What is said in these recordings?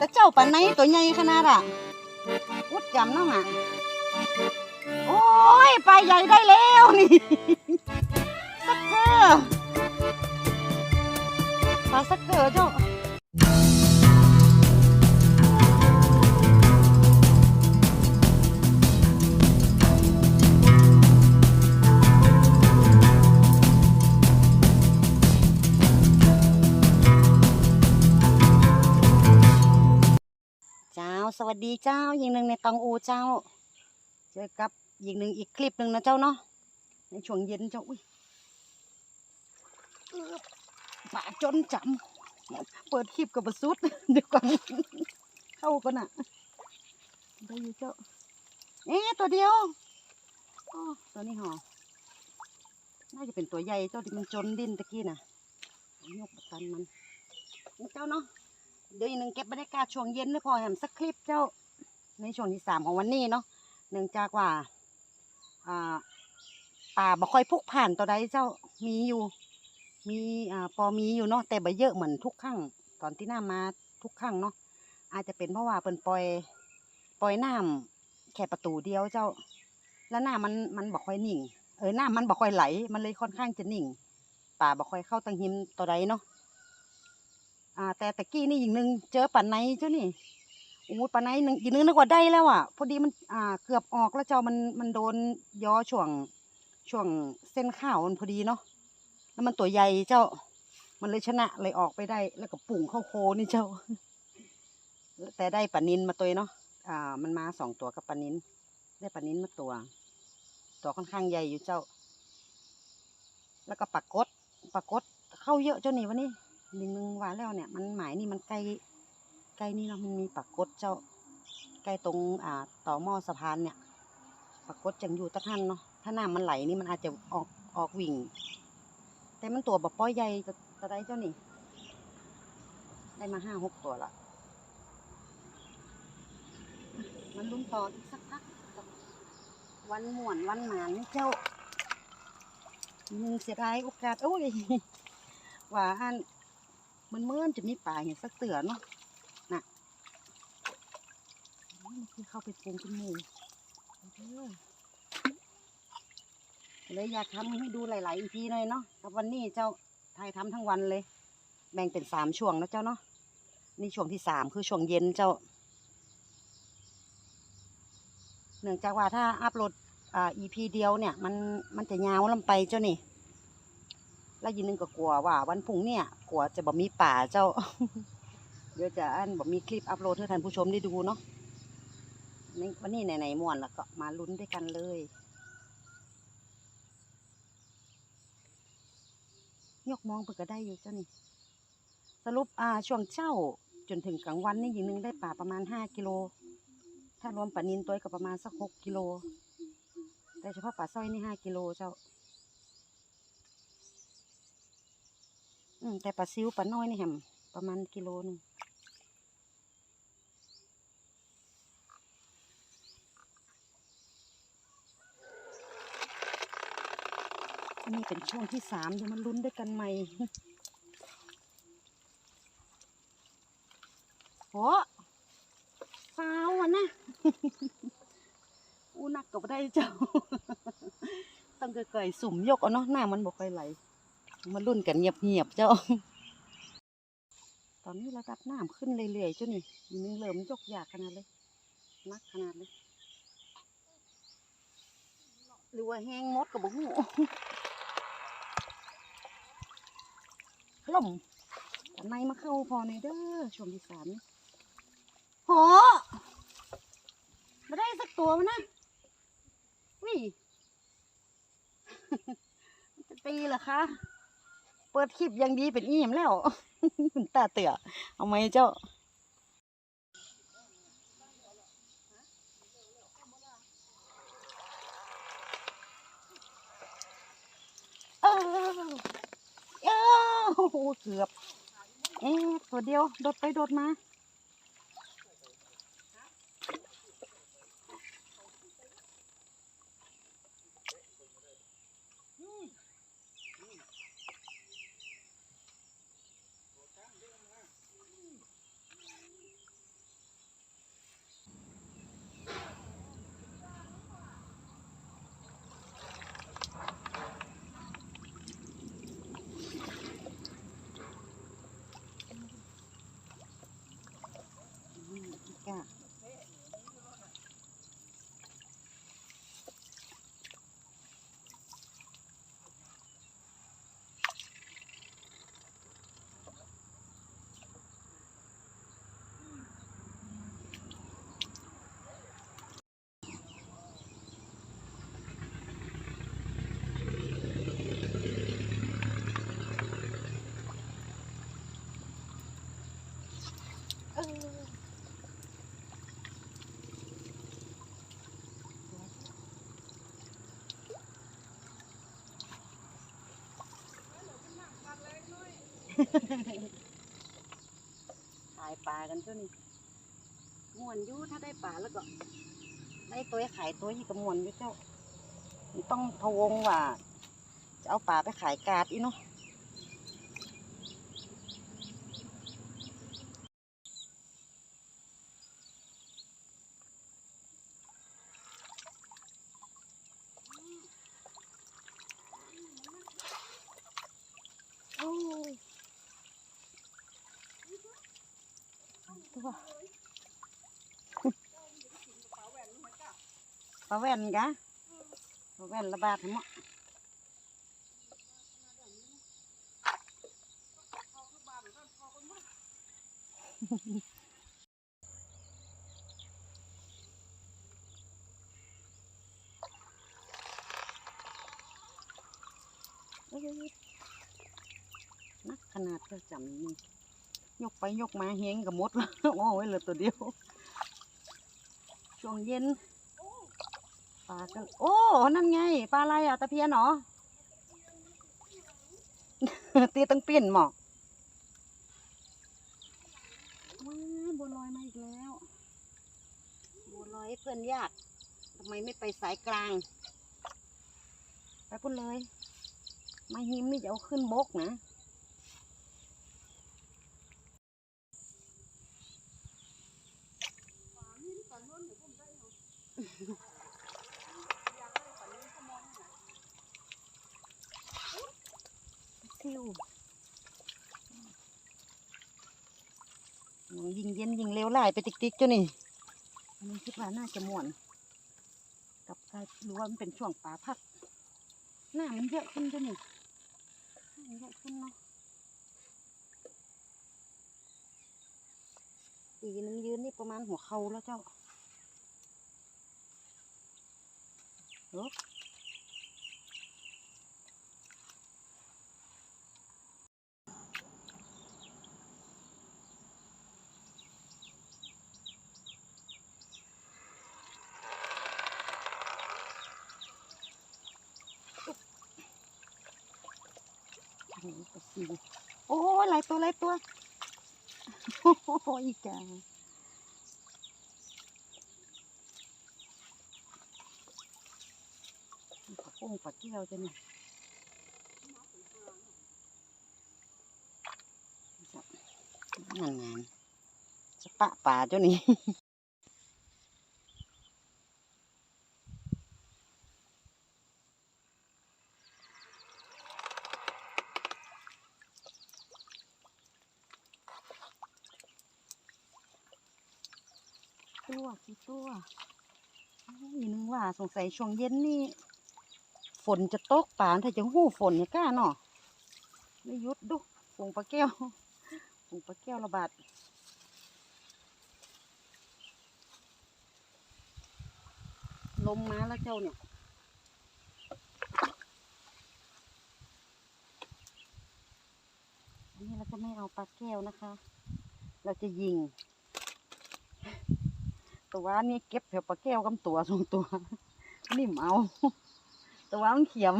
แต่เจ้าปันไหนตัวใหญ่ขนาดอะอุดจำเนาะอะ โอ้ยปลาใหญ่ได้แล้วนี่สักเกอร์ปลาสักเกอร์เจ้า สวัสดีเจ้ายิงหนึ่งในตองอูเจ้า เจอกับยิงหนึ่งอีกคลิปหนึ่งนะเจ้าเนาะในช่วงเย็นเจ้าอุ้ยป่าจนจำเปิดคลิปกับบสุดเดี๋ยวก่อนเข้ากันอะได้อยู่เจ้าเอ๊ะตัวเดียวตัวนี้หอน่าจะเป็นตัวใหญ่เจ้าที่มันจนดิ้นตะกี้น่ะยกประกันมันเจ้าเนาะ เดี๋ยวอีกหนึ่งเก็บบรรยากาศช่วงเย็นนะพอแหมสักคลิปเจ้า ในช่วงที่สามของวันนี้เนาะเนื่องจากว่าอ่าป่าบ่ค่อยพุกผ่านตัวใดเจ้ามีอยู่ มีอ่าพอมีอยู่เนาะแต่บ่เยอะเหมือนทุกครั้งตอนที่น้ามาทุกครั้งเนาะอาจจะเป็นเพราะว่าเปิ่นปล่อยปล่อยน้ำแค่ประตูเดียวเจ้า แล้วน้ำมันมันบ่ค่อยนิ่ง เออน้ำมันบ่ค่อยไหล มันเลยค่อนข้างจะนิ่ง ป่าบ่ค่อยเข้าตังหิมตัวใดเนาะ อ่า แต่ตะกี้นี่อีกหนึ่งเจอปันไหนเจ้านี่โอ้ปันไหนหนึ่งอีกหนึงนึกว่าได้แล้วอะพอดีมันอ่าเกือบออกแล้วเจ้ามันมันโดนย้อช่วงช่วงเส้นข้าวมันพอดีเนาะแล้วมันตัวใหญ่เจ้า มันเลยชนะเลยออกไปได้ แล้วก็ปุ่งเข้าโคนี่เจ้า แต่ได้ปลานินมาตัวเนาะอ่า มันมาสองตัวกับปลานินได้ปลานินมาตัว ตัวค่อนข้างใหญ่อยู่เจ้า แล้วก็ปลากดปลากดเข้าเยอะเจ้านี่วันนี้ หนึ่งนึงว่าแล้วเนี่ย มันหมายนี่มันใกล้ใกล้นี่เนาะมันมีปากฏเจ้าใกล้ตรงอ่าต่อหม้อสะพานเนี่ยปากฏจังอยู่ตะท่านเนาะถ้าน้ำมันไหลนี่มันอาจจะออกออกวิ่ง แต่มันตัวแบบป้อยใหญ่จะจะได้เจ้านี่ ได้มาห้าหกตัวละมันลุ้นต่ออีกสักพักวันหมวนวันหมานเจ้าหนึ่งเสียดายโอกาสโอ้ยว่าอัน มันเมื่อนจะมีป่าเห็นสักเตือนเนาะน่ะมันคือเข้าไปปรุงเป็นหมูเด้อเลยอยากทำให้ดูหลาย ๆ อีพีหน่อยเนาะวันนี้เจ้าถ่ายทำทั้งวันเลย แบ่งเป็นสามช่วงนะเจ้าเนาะนี่ช่วงที่สามคือช่วงเย็นเจ้า เนื่องจากว่าถ้าอัพโหลดอ่าอีพีเดียวเนี่ย มันมันจะยาวลำไปเจ้านี่ แล้วยินนึงก็กลัวว่า วันพุ่งเนี่ยกลัวจะบ่มีป่าเจ้า เดี๋ยวจะอันบ่มีคลิปอัพโหลดให้ท่านผู้ชมได้ดูเนาะวันนี้ไหนๆม่วนแล้วก็มาลุ้นด้วยกันเลยยกมองเพื่อก็ได้อยู่เจ้านี่สรุปอ่าช่วงเช้าจนถึงกลางวันนี่ยิงนึงได้ป่าประมาณห้ากิโล ถ้ารวมปลานินตัวก็ประมาณสักหกกิโล แต่เฉพาะปลาสร้อยนี่ห้ากิโลเจ้า อืมแต่ปลาซิวปลาน้อยนี่แฮมประมาณกิโลหนึงนนี้เป็นช่วงที่สามดี๋ยวมันลุ้นด้วยกันใหม่โหฟาวอะนะอู้นักก็บ่ได้เจ้า ต้องเกยๆสุ่มยกเอาเนาะหน้ามันบ่ค่อยไหล มารุ่นกันเงียบๆเจ้า ตอนนี้ระดับน้ำขึ้นเรื่อยๆเจ้านี่อีนึงเริ่มยกยากขนาดเลยนักขนาดเลยหรือว่าแห้งมดกับบุ้งล่มแต่ในมาเข้าพอในเด้อช่วงที่สามนี่โหม่ได้สักตัวมันะวิจะตีเหรอคะ เปิดคลิปยังดีเป็นอิ่มแล้วตาเตือเอาไหมเจ้าเออเออเกือบเอ๊ะตัวเดียวโดดไปโดดมา ขายปลากันช่วนี้มวนยู่ถ้าได้ปลาแล้วก็ ได้ตัวขายตัวยี่กับมวนอยู่เจ้า ต้องพะวงว่า จะเอาปลาไปขายกาดอีเนาะ ปลาแว่นกะปลาแว่นระบาดทั้งหมดนักขนาดเธอจำนี่ ยกไปยกมาเฮงกับมดโอ้ยเหลือตัวเดียว ช่วงเย็นปลากันโอ้ นั่นไง ปลาอะไรอะตะเพียนเหรอตีตั้งเปลี่ยนหมอกว้าบัวลอยมาอีกแล้วบัวลอยเพื่อนญาติทำไมไม่ไปสายกลาง ไปพุ่นเลย มาหิมนี่จะเอาขึ้นบกนะ ซิวยิงเย็นยิงเร็วไล่ไปติ๊กๆเจ้านี่อันนี้คิดว่าน่าจะม่วน กับการรู้ว่ามันเป็นช่วงป่าพัก หน้ามันเยอะขึ้นเจ้านี่มันเยอะขึ้นเนาะปีนึงยืนนี่ประมาณหัวเข่าแล้วเจ้าโอ้ โอ้ โหปลาซิวโอ้ยหลายตัวหลายตัวโอ้โหอีกานี่ปลาโป้งปลาแก้วจะนี่งานงานจะปะป่าเจ้านี่ ตัวกี่ตัวนี่นึงว่าสงสัยช่วงเย็นนี่ ฝนจะตกป่านถ้าจะหู้ฝนเนี่ยกล้าเนาะไม่ยุดดุฝงปลาแก้วฝงปลาแก้วระบาดลมมาแล้วเจ้าเนี่ยอันนี้เราจะไม่เอาปลาแก้วนะคะ เราจะยิง ตัวนี้เก็บแถวปลาแก้วกับตัวสองตัวนิ่มเอาตัวมันเขียม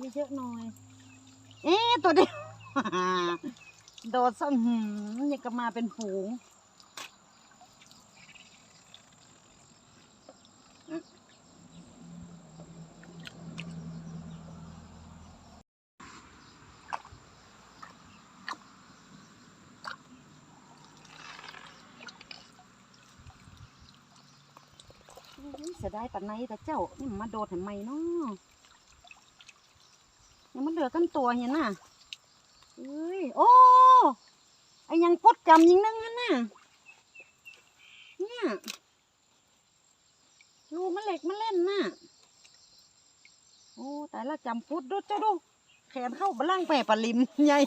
มีเยอะหน่อย เอ๊ะตัวเดียว โดดซะหืมยังก็มาเป็นฝูงอุ๊ยเสียดายปันไหนแต่เจ้านี่มันมาโดดทำไมเนาะยังมันเหลือกันตัวเห็นน่ะ เอ้ย โอ้ไอยังปดจำยิงนึงนั่นน่ะ เนี่ยรูมันเหล็กมันเล่นน่ะ โอ้แต่ละจำพุดดูเจ้าดู แขนเข้าบล่างแปปลาลิมใหญ่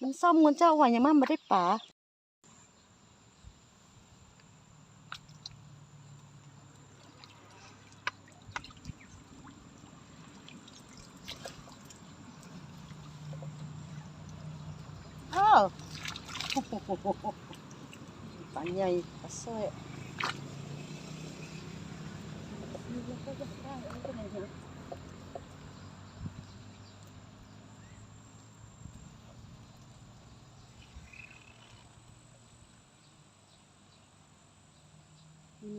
มันซ่อมเงินเจ้าว่ายังมันไม่ได้ป่า เออโอ้โห ปลาใหญ่ปลาสร้อยมีหน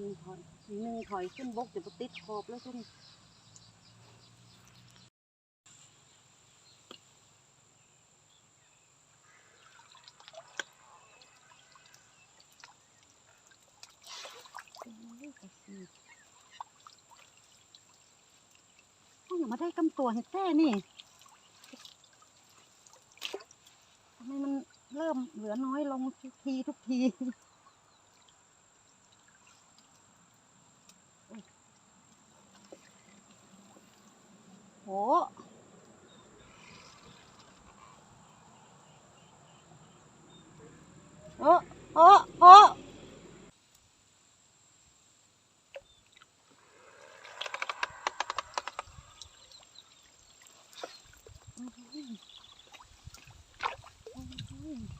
ึ่งถอยอีหนึ่งถอยขึ้นบกเดี๋ยวไปติดขอบแล้วทุกนี่ โอ้ยกระสีโอ้ยอย่า มาได้กำตัวเห็ดแท้นี่ทำไมมันเริ่มเหลือน้อยลงทุกทีทุกทีโอ้โหโอ้โอ้โอ้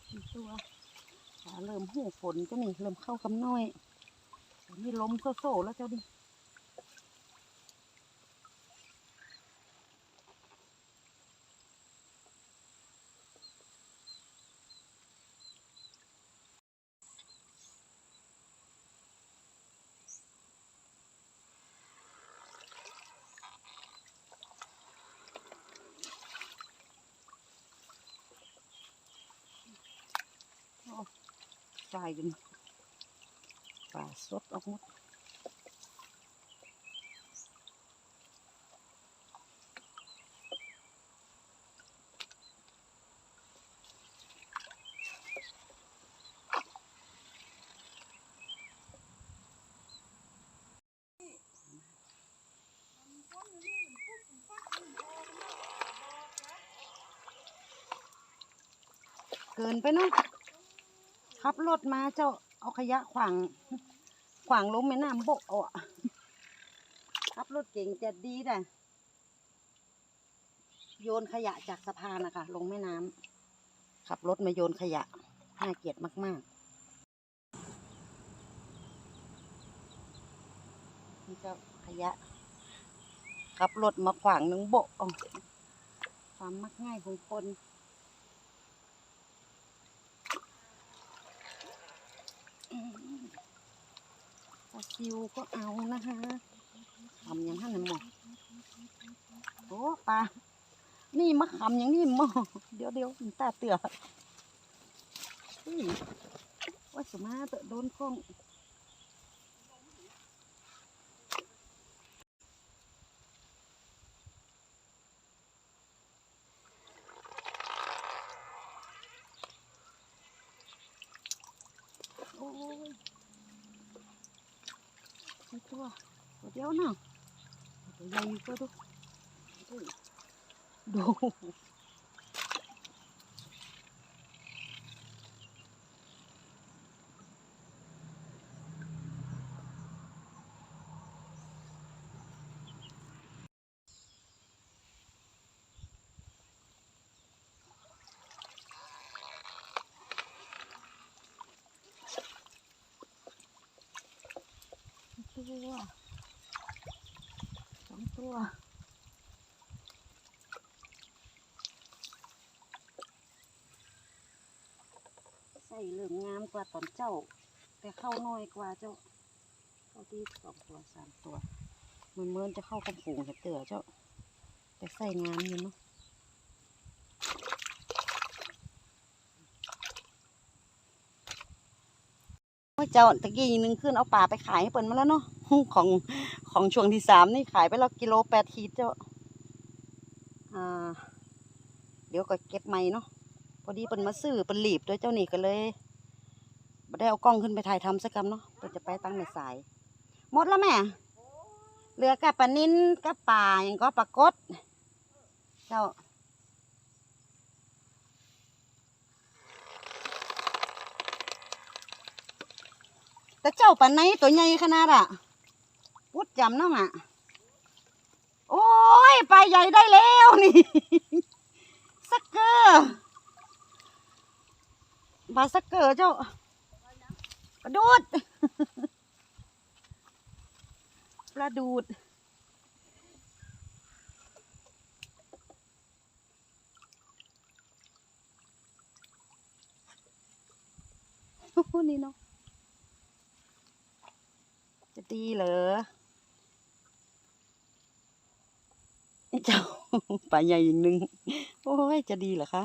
สี่ตัวขา เริ่มหูฝนเจ้านี่เริ่มเข้าคำน้อยนี่ล้มโซ่ๆแล้วเจ้าดิ ใส่กันปลาสดออกหมดเกินไปเนาะ ขับรถมาเจ้าเอาขยะขวางขวางลงแม่น้ำบกเอาอะขับรถเก่งจะดีแต่โยนขยะจากสะพานนะคะลงแม่น้ำขับรถมาโยนขยะน่าเกลียดมากๆนี่เจ้าขยะขับรถมาขวางหนึงโบกความมักง่ายของคนิวก็เอานะคะทำอย่างท่านนหมอโอ้ปลานี่มะขำอย่างนี้หมอเดี๋ยวเดี๋ยวมันตาเตือว่าสมาเตะโดนข้องโอ้ย สี่ตัวตัวเดียวเนาะ ตัวใหญ่ก็ดูดู ตัวสองตัว ใส่เหลืองงามกว่าตอนเจ้า แต่เข้าน้อยกว่าเจ้า เข้าที่สองตัวสามตัวเหมือนเมินจะเข้ากำฝูงเห็ดเตือเจ้า แต่ใส่งามอยู่เนาะเจ้าตะกี้นึงขึ้นเอาปลาไปขายให้เปิ่นมาแล้วเนาะ ของของช่วงที่สามนี่ขายไปแล้วกิโลแปดขีดเจ้าอ่าเดี๋ยวก็เก็บใหม่เนาะพอดีเปิ่นมาซื้อเปิ่นหลีบด้วยเจ้านี่ก็เลยบ่ได้เอากล้องขึ้นไปถ่ายทำสักกำเนาะเปิ่นจะไปตั้งในสาย หมดแล้วแม่เหลือกับปลานิ้นกับปลาอย่างก็ปลากดเจ้าแต่เจ้าปลาในตัวใหญ่ขนาดอะ พุดจำน้องอะ โอ้ยปลาใหญ่ได้แล้วนี่สักเกอร์บาสักเกอร์เจ้ากระโดดปลาดูดนี่เนาะจะดีเหรอ เจ้าปลาใหญ่อย่างหนึ่งโอ้ยจะดีเหรอคะ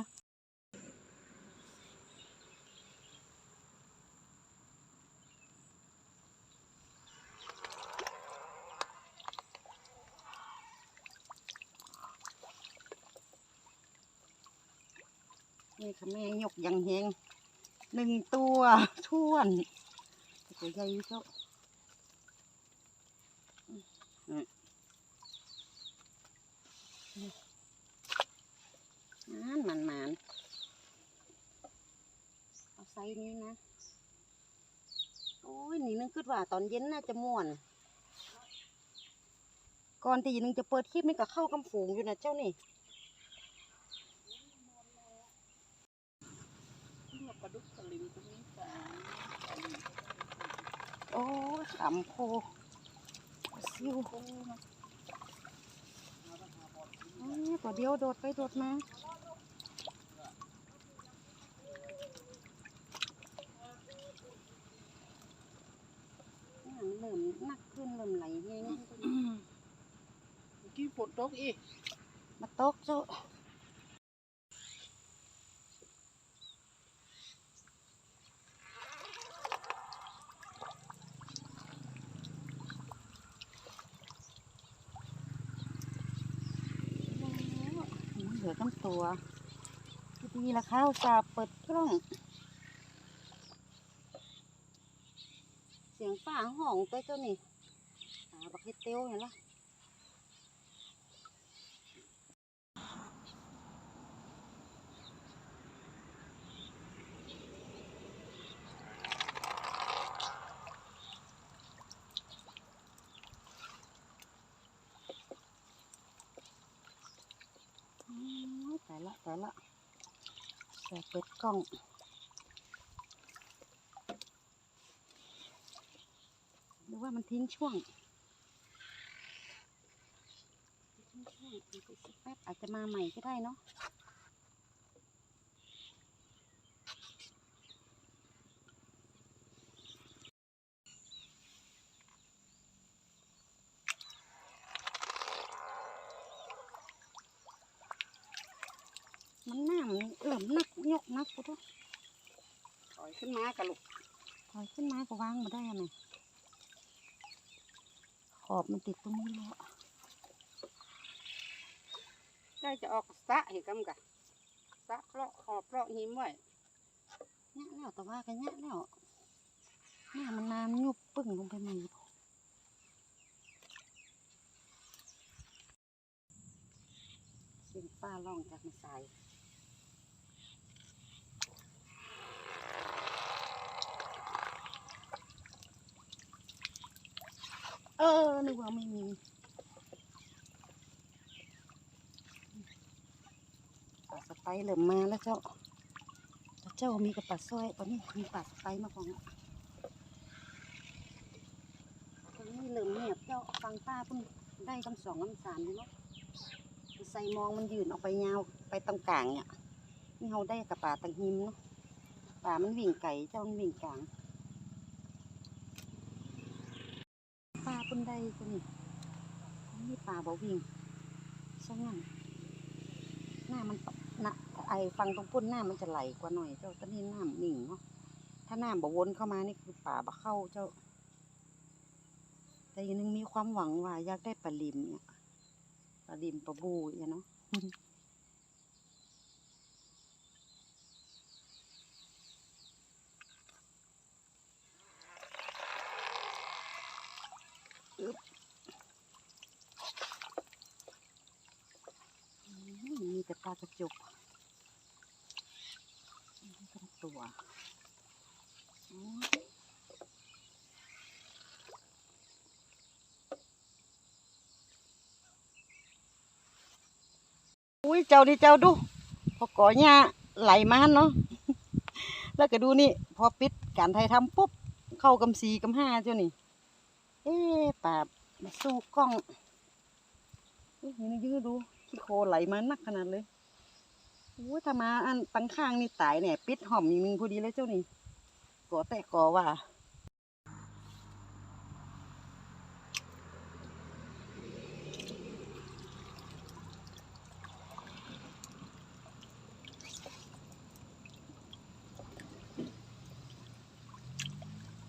นี่ค่ะแม่ยกอยังแหงหนึ่งตัวท้วนตัวใหญ่เจ้า นานมันมันเอาไซนี้นะ โอ้ย นี่นึกคิดว่าตอนเย็นน่าจะม่วน ก่อนที่นึงจะเปิดคลิปนี่ก็เข้ากำฝูงอยู่นะเจ้านี่ปลาดุกสลิมตรงนี้โอ้ยขำโพซิวอ้ยตัวเดียวโดดไปโดดมา เนี่ยมันเริ่มหนักขึ้นเริ่มไหลแห้งเมื่อกี้ฝนตกอีกมาตกเจ้าเหลือตั้งตัวดีละข้าวสาห์เปิดกล้อง สียงป่าห้องไปเจ้านี่ตาบักเฮ็ดเตียวเห็นละโอ้ยตายละตายละแต่เปิดกล้อง หรือว่า มันทิ้งช่วงทิ้งช่วงอีกสักแป๊บอาจจะมาใหม่ก็ได้เนาะมันหน้ามันเอิ่มนักยกนักกูด้วยถอยขึ้นมากระลุกถอยขึ้นมาก็วางมาได้ไหม ขอบมันติดตรงนี้แล้วอะได้จะออกสะเห็นกำกะสะเพราะขอบเพราะหิมไว้แง่แล้วแต่ว่ากันแง่แล้วหน้ามันน้ำยุบปึ้งลงไปใหม่เสียงป้าร้องจากในสาย เออนึกว่าไม่มีปลาสไปร์เริ่มมาแล้วเจ้าเจ้ามีกระปัดสร้อยตอนนี้มีปลาสไปมาของตอนนี้เริ่มเงียบเจ้าฟังป้าเพิ่งได้คำสองคำสามเลยเนาะใส่มองมันยืนออกไปยาวไปตรงกลางเนี่ยนี่เราได้กับป่าตังหิมเนาะป่ามันวิ่งไก่เจ้ามันวิ่งกลาง ป้าเพิ่งได้ตัวนี้นี่ป่าบ่วิ่งช่างงั้นหน้ามันนะไอฟังตรงปุ่นหน้ามันจะไหลกว่าหน่อยเจ้าตอนนี้หน้าหนิ่งเนาะถ้าหน้าบ่วนเข้ามานี่คือป่าบ่เข้าเจ้า แต่อีนึงมีความหวังว่าอยากได้ปลาลิมเนี่ยปลาลิมปลาบูเนี่ยเนาะ อึ๊บอืมมีแต่ ปลากระจุกตัวอุ้ยเจ้าดิเจ้าดู พอก่อหญ้าไหลมาเนาะแล้วก็ดูนี่ พอปิดการไทยทำปุ๊บ เข้ากำสีกำห้าเจ้านี่ เอ๊ะป่ามาสู้กล้องอุ๊ยนี่ยืดดูขี้โคไหลมานักขนาดเลย อ้ยถ้ามาอันตังข้างนี่ตายเนี่ยปิดหอมอีกนึงพอดีเลยเจ้านี่ก่อแต่ก่อว่า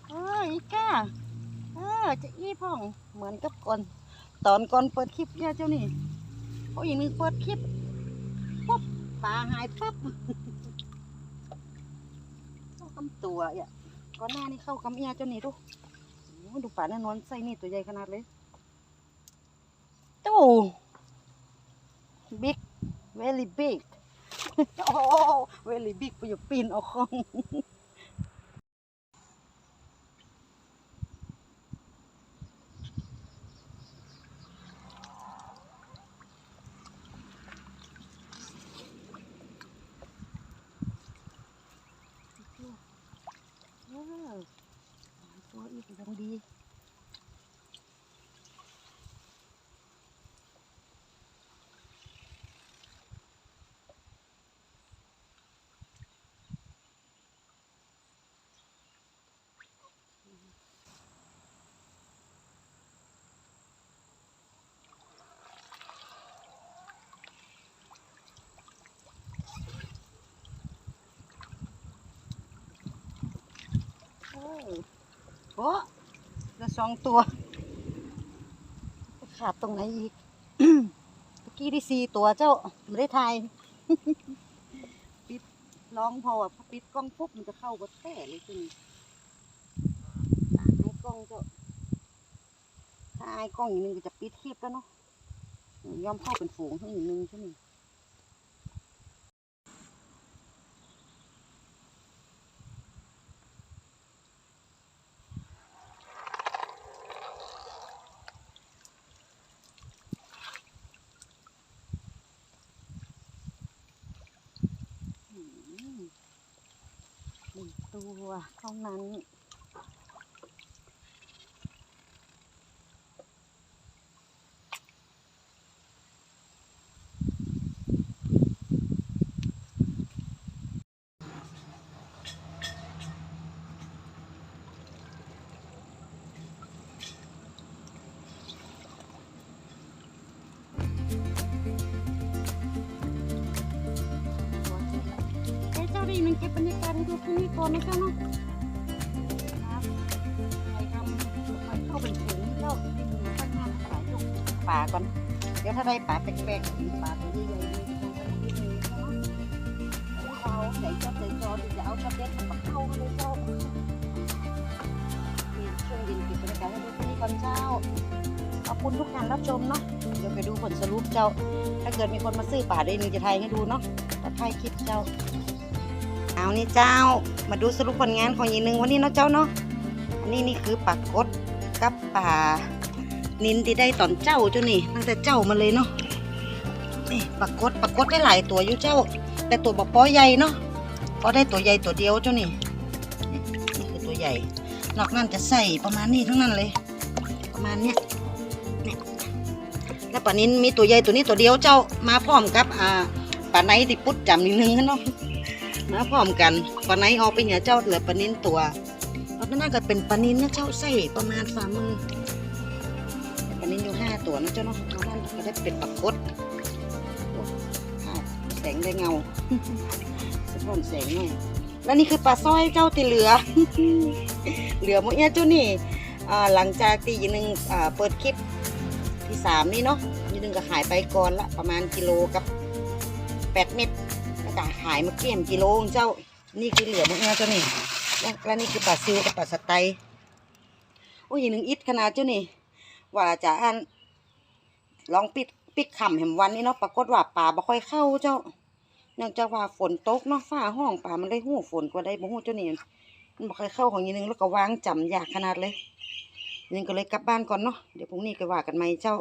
เอออีก้า เออ จะอี้พ่องเหมือนกับก่อน ตอนก่อนเปิดคลิปเนี่ยเจ้านี่พออีกนึงเปิดคลิป ปลาหายปั๊บเข้ากำตัวอะก่อนหน้านี้เข้ากำเอียเจ้านี่ดูโอ้ดูปลาแน่นอนไส้นี่ตัวใหญ่ขนาดเลยตู้ big very big โอ้ very big ไปอยู่ปีนเอาของ เออตัวอีกยังดี โอ้เหลือสองตัว ขาดตรงไหนอีกเมื่อกี้ได้สี่ตัวเจ้าไม่ได้ทายปิดร้องพอพอปิดกล้องปุ๊บมันจะเข้ากัแต่เลยทีนี้ให้กล้องเจ้าถ้าไอ้กล้องอีกนึงก็จะปิดคลิปแล้วเนาะยอมเข้าเป็นฝูงทั้งอีกนึงใช่ไหม อืมหนึ่ง ตัวเท่านั้น มันก็บบรดูที่นี่ก่อนนะเจ้าเนาะครับใครทำใครเข้าเป็นฝูงเจ้าที่มีข้างหน้าขายลูกป่าก่อน เดี๋ยวถ้าได้ป่าแปลกๆป่าตัวใหญ่ๆนี่ต้องไปที่นี่เนาะเอาใส่เจ้าใส่จอจะเอากระเด็นมาเข้าเลยเจ้านี่ช่วงเย็นก็บบรรยากาศให้ดูที่นี่ก่อนเจ้าขอบคุณทุกการรับชมเนาะ เดี๋ยวไปดูผลสรุปเจ้า ถ้าเกิดมีคนมาซื้อป่าได้หนึ่งจะไทยให้ดูเนาะถ้าไทยคลิปเจ้า เอานี่เจ้ามาดูสรุปผลงานของยีหนึ่งวันนี้เนาะเจ้าเนาะอันนี้นี่คือปากกดกับป่านินที่ได้ตอนเจ้าเจ้านี่ตั้งแต่เจ้ามาเลยเนาะนี่ปากกดปากกดได้หลายตัวอยู่เจ้า แต่ตัวบอปอใหญ่เนาะก็ได้ตัวใหญ่ตัวเดียวเจ้านี่นี่คือตัวใหญ่นอกนั้นจะใส่ประมาณนี้ทั้งนั้นเลย ประมาณเนี้ยเนี่ยแล้วปลานินมีตัวใหญ่ตัวนี้ตัวเดียวเจ้ามาพร้อมกับอ่าปลาไนที่ปุ๊ดจำนิดนึงเนาะ มาพร้อมกันปลาไนออกไปเนี่ยเจ้าเหลือปลานินตัวเอาหน้าก็เป็นปลานินนะเจ้าใส่ประมาณฝ่ามือปลานินอยู่ห้าตัวนะเจ้าเนาะเอานั่นก็ได้เป็นปลากดแสงได้เงาสะท้อนแสงหน่อยแล้วนี่คือปลาสร้อยเจ้าที่เหลือ เหลือหมดเนี่ยเจ้านี่หลังจากตีหนึ่งเปิดคลิปที่สามนี่เนาะนี่หนึ่งก็หายไปก่อนละประมาณกิโลกับแปดเม็ด แล้วก็หายมาเกี่ยมกิโลเจ้า นี่คือเหลือมดเนี่ยเจ้านี่แล้วนี่คือปลาซิวกับปลาสไตโอ้ยหนึ่งอิดขนาดเจ้านี่ว่าจะอันลองปิดปิดคำแหมวันนี้เนาะปรากฏว่าป่าบ่ค่อยเข้าเจ้า เนื่องจากว่าฝนตกเนาะฟ้าห้องป่ามันได้หู้ฝนกว่าได้บ่หูเจ้านี่มันบ่ค่อยเข้าของยีนึงแล้วก็วางจำยากขนาดเลยนี่ก็เลยกลับบ้านก่อนเนาะเดี๋ยวพรุ่งนี้ก็ว่ากันใหม่เจ้า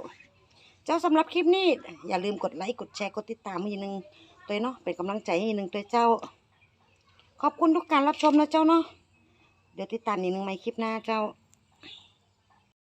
เจ้าสำหรับคลิปนี้ อย่าลืมกดไลค์กดแชร์กดติดตามให้ยีนึง ตัวเนาะเป็นกำลังใจให้หนึ่งตัวเจ้า ขอบคุณทุกการรับชมนะเจ้าเนาะเดี๋ยวติดตามอีกหนึ่งใหม่คลิปหน้าเจ้า